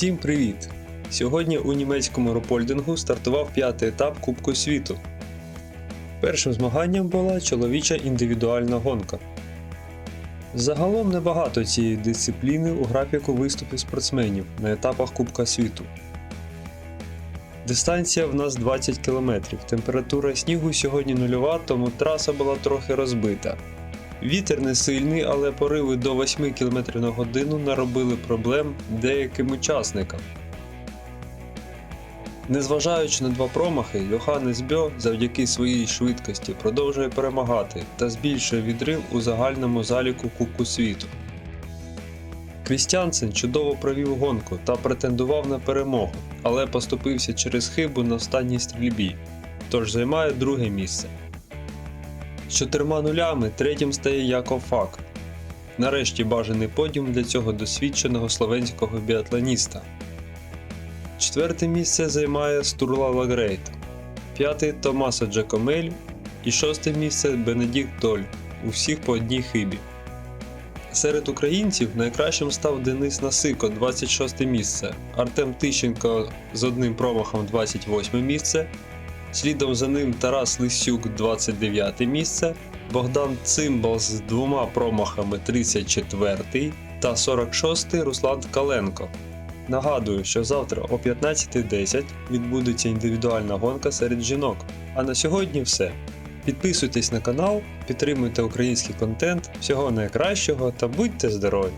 Усім привіт! Сьогодні у німецькому ропольдингу стартував п'ятий етап Кубку світу. Першим змаганням була чоловіча індивідуальна гонка. Загалом небагато цієї дисципліни у графіку виступів спортсменів на етапах Кубка світу. Дистанція в нас 20 км. Температура снігу сьогодні нульова, тому траса була трохи розбита. Вітер не сильний, але пориви до 8 км на годину наробили проблем деяким учасникам. Незважаючи на два промахи, Йоханнес Бьо завдяки своїй швидкості продовжує перемагати та збільшує відрив у загальному заліку Кубку світу. Крістянсен чудово провів гонку та претендував на перемогу, але поступився через хибу на останній стрільбі, тож займає друге місце. З чотирма нулями третім стає Яков Фак. Нарешті бажаний подіум для цього досвідченого словенського біатлоніста. Четверте місце займає Стурла Лагрейт, п'яте Томаса Джакомель і шосте місце Бенедікт Доль, у всіх по одній хибі. Серед українців найкращим став Денис Насико, 26 місце, Артем Тищенко з одним промахом 28 місце, Слідом за ним Тарас Лисюк 29 місце, Богдан Цимбал з двома промахами 34 та 46 Руслан Ткаленко. Нагадую, що завтра о 15.10 відбудеться індивідуальна гонка серед жінок. А на сьогодні все. Підписуйтесь на канал, підтримуйте український контент, всього найкращого та будьте здорові!